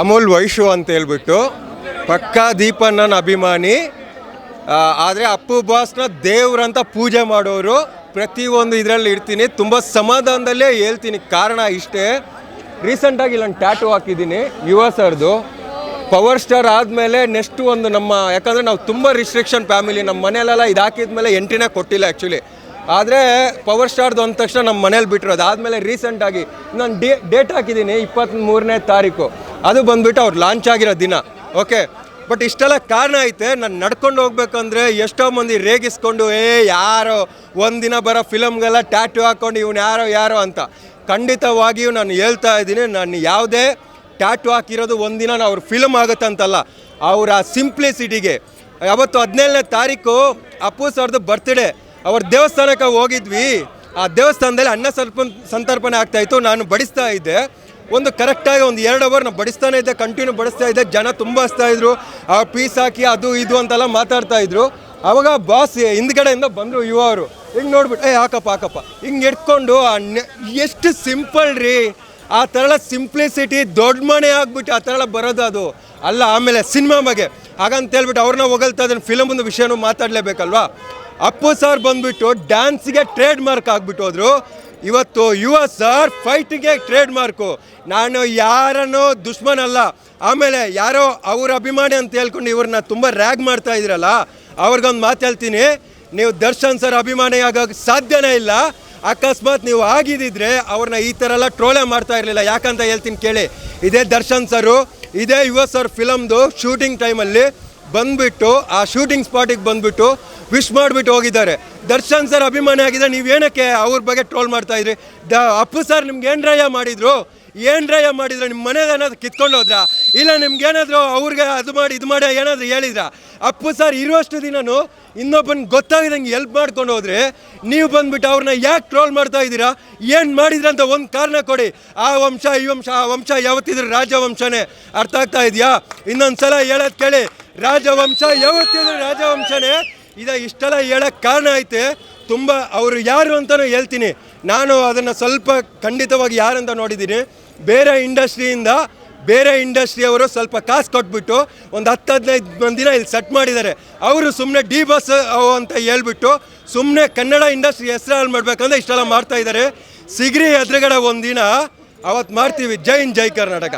ಅಮೂಲ್ ವೈಶು ಅಂತ ಹೇಳ್ಬಿಟ್ಟು ಪಕ್ಕಾ ದೀಪಣ್ಣನ ಅಭಿಮಾನಿ. ಆದರೆ ಅಪ್ಪು ಬಾಸ್ನ ದೇವ್ರಂತ ಪೂಜೆ ಮಾಡೋರು ಪ್ರತಿಯೊಂದು ಇದರಲ್ಲಿ ಇರ್ತೀನಿ. ತುಂಬ ಸಮಾಧಾನದಲ್ಲೇ ಹೇಳ್ತೀನಿ. ಕಾರಣ ಇಷ್ಟೇ. ರೀಸೆಂಟಾಗಿ ಇಲ್ಲೊಂದು ಟ್ಯಾಟು ಹಾಕಿದ್ದೀನಿ. ಯುವ ಸರ್ದು. ಪವರ್ ಸ್ಟಾರ್ ಆದಮೇಲೆ ನೆಕ್ಸ್ಟ್ ಒಂದು ನಮ್ಮ, ಯಾಕಂದರೆ ನಾವು ತುಂಬ ರಿಸ್ಟ್ರಿಕ್ಷನ್ ಫ್ಯಾಮಿಲಿ ನಮ್ಮ ಮನೇಲೆಲ್ಲ ಇದು ಹಾಕಿದ ಮೇಲೆ ಎಂಟ್ರಿನೇ ಕೊಟ್ಟಿಲ್ಲ ಆ್ಯಕ್ಚುಲಿ ಆದರೆ ಪವರ್ ಸ್ಟಾರ್ದು ಅಂದ ತಕ್ಷಣ ನಮ್ಮ ಮನೇಲಿ ಬಿಟ್ಟಿರೋದು. ಆದಮೇಲೆ ರೀಸೆಂಟಾಗಿ ನಾನು ಡೇ ಡೇಟ್ ಹಾಕಿದ್ದೀನಿ ಇಪ್ಪತ್ತ್ಮೂರನೇ ತಾರೀಕು. ಅದು ಬಂದ್ಬಿಟ್ಟು ಅವ್ರು ಲಾಂಚ್ ಆಗಿರೋ ದಿನ. ಓಕೆ ಬಟ್ ಇಷ್ಟೆಲ್ಲ ಕಾರಣ ಐತೆ, ನಾನು ನಡ್ಕೊಂಡು ಹೋಗ್ಬೇಕಂದ್ರೆ ಎಷ್ಟೋ ಮಂದಿ ರೇಗಿಸ್ಕೊಂಡು, ಏ, ಯಾರೋ ಒಂದಿನ ಬರೋ ಫಿಲಮ್ಗೆಲ್ಲ ಟ್ಯಾಟು ಹಾಕ್ಕೊಂಡು ಇವನು ಯಾರೋ ಯಾರೋ ಅಂತ. ಖಂಡಿತವಾಗಿಯೂ ನಾನು ಹೇಳ್ತಾ ಇದ್ದೀನಿ, ನಾನು ಯಾವುದೇ ಟ್ಯಾಟು ಹಾಕಿರೋದು ಒಂದಿನ ಅವ್ರ ಫಿಲಮ್ ಆಗುತ್ತಂತಲ್ಲ, ಅವರ ಸಿಂಪ್ಲಿಸಿಟಿಗೆ ಯಾವತ್ತು ಹದಿನೇಳನೇ ತಾರೀಕು, ಅಪ್ಪು ಸರ್ದು ಬರ್ತ್ಡೇ ಅವ್ರ ದೇವಸ್ಥಾನಕ್ಕೆ ಹೋಗಿದ್ವಿ. ಆ ದೇವಸ್ಥಾನದಲ್ಲಿ ಅನ್ನ ಸರ್ಪ ಸಂತರ್ಪಣೆ ಆಗ್ತಾಯಿತ್ತು ನಾನು ಬಡಿಸ್ತಾ ಇದ್ದೆ. ಒಂದು ಕರೆಕ್ಟಾಗಿ ಒಂದು ಎರಡು ಅವರ್ ನಾನು ಬಡಿಸ್ತಾನೆ ಇದ್ದೆ ಕಂಟಿನ್ಯೂ ಬಡಿಸ್ತಾ ಇದ್ದೆ, ಜನ ತುಂಬ ಹಸ್ತಾ ಇದ್ರು. ಆ ಪೀಸ್ ಹಾಕಿ, ಅದು ಇದು ಅಂತೆಲ್ಲ ಮಾತಾಡ್ತಾ ಇದ್ರು. ಅವಾಗ ಬಾಸ್ ಹಿಂದ್ಗಡೆಯಿಂದ ಬಂದರು ಯುವ ಅವರು ಹಿಂಗೆ ನೋಡ್ಬಿಟ್ಟು ಏ, ಹಾಕಪ್ಪ ಹಾಕಪ್ಪ. ಹಿಂಗೆ ಇಟ್ಕೊಂಡು ಎಷ್ಟು ಸಿಂಪಲ್ ರೀ. ಆ ಥರ ಸಿಂಪ್ಲಿಸಿಟಿ ದೊಡ್ಡ ಮನೆ ಆಗ್ಬಿಟ್ಟು ಆ ಥರ ಬರೋದು ಅದು. ಅಲ್ಲ, ಆಮೇಲೆ ಸಿನಿಮಾ ಬಗ್ಗೆ. ಹಾಗಂತ ಹೇಳ್ಬಿಟ್ಟು ಅವ್ರನ್ನ ಹೊಗಳ್ತಾ ಅದನ್ನು ಫಿಲಮ್ ವಿಷಯನೂ ಮಾತಾಡಲೇಬೇಕಲ್ವಾ? ಅಪ್ಪು ಸರ್ ಬಂದ್ಬಿಟ್ಟು ಡ್ಯಾನ್ಸ್ಗೆ ಟ್ರೇಡ್ ಮಾರ್ಕ್ ಆಗ್ಬಿಟ್ಟು ಹೋದ್ರು. ಇವತ್ತು ಯುವ ಸರ್ ಫೈಟಿಗೆ ಟ್ರೇಡ್ ಮಾರ್ಕು ನಾನು ಯಾರನ್ನೋ ಅಲ್ಲ ಆಮೇಲೆ ಯಾರೋ ಅವ್ರ ಅಭಿಮಾನಿ ಅಂತ ಹೇಳ್ಕೊಂಡು ಇವ್ರನ್ನ ತುಂಬ ರ್ಯಾಗ್ ಮಾಡ್ತಾ ಇದ್ರಲ್ಲ, ಅವ್ರಿಗೊಂದು ಮಾತು ಹೇಳ್ತೀನಿ. ನೀವು ದರ್ಶನ್ ಸರ್ ಅಭಿಮಾನಿ ಆಗೋಕ್ಕೆ ಸಾಧ್ಯನೇ ಇಲ್ಲ. ಅಕಸ್ಮಾತ್ ನೀವು ಆಗಿದ್ದಿದ್ರೆ ಅವ್ರನ್ನ ಈ ಥರ ಎಲ್ಲ ಟ್ರೋಲೆ ಮಾಡ್ತಾ ಇರಲಿಲ್ಲ. ಯಾಕಂತ ಹೇಳ್ತೀನಿ ಕೇಳಿ. ಇದೇ ದರ್ಶನ್ ಸರು, ಇದೇ ಯುವ ಸರ್ ಫಿಲಮ್ದು ಶೂಟಿಂಗ್ ಟೈಮಲ್ಲಿ ಬಂದ್ಬಿಟ್ಟು, ಆ ಶೂಟಿಂಗ್ ಸ್ಪಾಟಿಗೆ ಬಂದ್ಬಿಟ್ಟು ವಿಶ್ ಮಾಡಿಬಿಟ್ಟು ಹೋಗಿದ್ದಾರೆ. ದರ್ಶನ್ ಸರ್ ಅಭಿಮಾನಿ ಆಗಿದೆ ನೀವೇನಕ್ಕೆ ಅವ್ರ ಬಗ್ಗೆ ಟ್ರೋಲ್ ಮಾಡ್ತಾ ಇದ್ರಿ? ದ ಅಪ್ಪು ಸರ್ ನಿಮ್ಗೆ ಏನ್ರಯ್ಯ ಮಾಡಿದ್ರು? ಏನ್ರಯ್ಯ ಮಾಡಿದ್ರು? ನಿಮ್ಮ ಮನೇದು ಏನಾದ್ರು ಕಿತ್ಕೊಂಡು ಹೋದ್ರಾ? ಇಲ್ಲ ನಿಮ್ಗೇನಾದರೂ ಅವ್ರಿಗೆ ಅದು ಮಾಡಿ, ಇದು ಮಾಡಿ ಏನಾದರೂ ಹೇಳಿದ್ರ? ಅಪ್ಪು ಸರ್ ಇರುವಷ್ಟು ದಿನನು ಇನ್ನೊಬ್ಬನ ಗೊತ್ತಾಗಿದಂಗೆ ಎಲ್ಪ್ ಮಾಡ್ಕೊಂಡು ಹೋದ್ರೆ ನೀವು ಬಂದ್ಬಿಟ್ಟು ಅವ್ರನ್ನ ಯಾಕೆ ಟ್ರೋಲ್ ಮಾಡ್ತಾ ಇದ್ದೀರಾ? ಏನು ಮಾಡಿದ್ರ ಅಂತ ಒಂದು ಕಾರಣ ಕೊಡಿ. ಆ ವಂಶ, ಈ ವಂಶ, ಆ ವಂಶ ಯಾವತ್ತಿದ್ರು ರಾಜವಂಶನೇ. ಅರ್ಥ ಆಗ್ತಾ ಇದೆಯಾ? ಇನ್ನೊಂದು ಸಲ ಹೇಳೋದು ಕೇಳಿ. ರಾಜವಂಶ, ಯಾವತ್ತಿದ್ರು ರಾಜವಂಶನೇ. ಇದ ಇಷ್ಟೆಲ್ಲ ಹೇಳಕ್ಕೆ ಕಾರಣ ಐತೆ. ತುಂಬ ಅವರು ಯಾರು ಅಂತಲೂ ಹೇಳ್ತೀನಿ. ನಾನು ಅದನ್ನು ಸ್ವಲ್ಪ ಖಂಡಿತವಾಗಿ ಯಾರಂತ ನೋಡಿದ್ದೀನಿ. ಬೇರೆ ಇಂಡಸ್ಟ್ರಿಯಿಂದ ಬೇರೆ ಇಂಡಸ್ಟ್ರಿಯವರು ಸ್ವಲ್ಪ ಕಾಸು ಕೊಟ್ಬಿಟ್ಟು ಒಂದು ಹತ್ತು ಹದಿನೈದು ದಿನ ಇಲ್ಲಿ ಸೆಟ್ ಮಾಡಿದ್ದಾರೆ. ಅವರು ಸುಮ್ಮನೆ ಡಿ ಬಸ್ ಅಂತ ಹೇಳ್ಬಿಟ್ಟು ಸುಮ್ಮನೆ ಕನ್ನಡ ಇಂಡಸ್ಟ್ರಿ ಹೆಸರು ಹಾಳು ಮಾಡ್ಬೇಕಂದ್ರೆ ಇಷ್ಟೆಲ್ಲ ಮಾಡ್ತಾ ಇದ್ದಾರೆ. ಸಿಗ್ರಿ ಎದುರುಗಡೆ ಒಂದಿನ ಅವತ್ತು ಮಾಡ್ತೀವಿ. ಜೈ ಹಿಂದ್, ಜೈ ಕರ್ನಾಟಕ.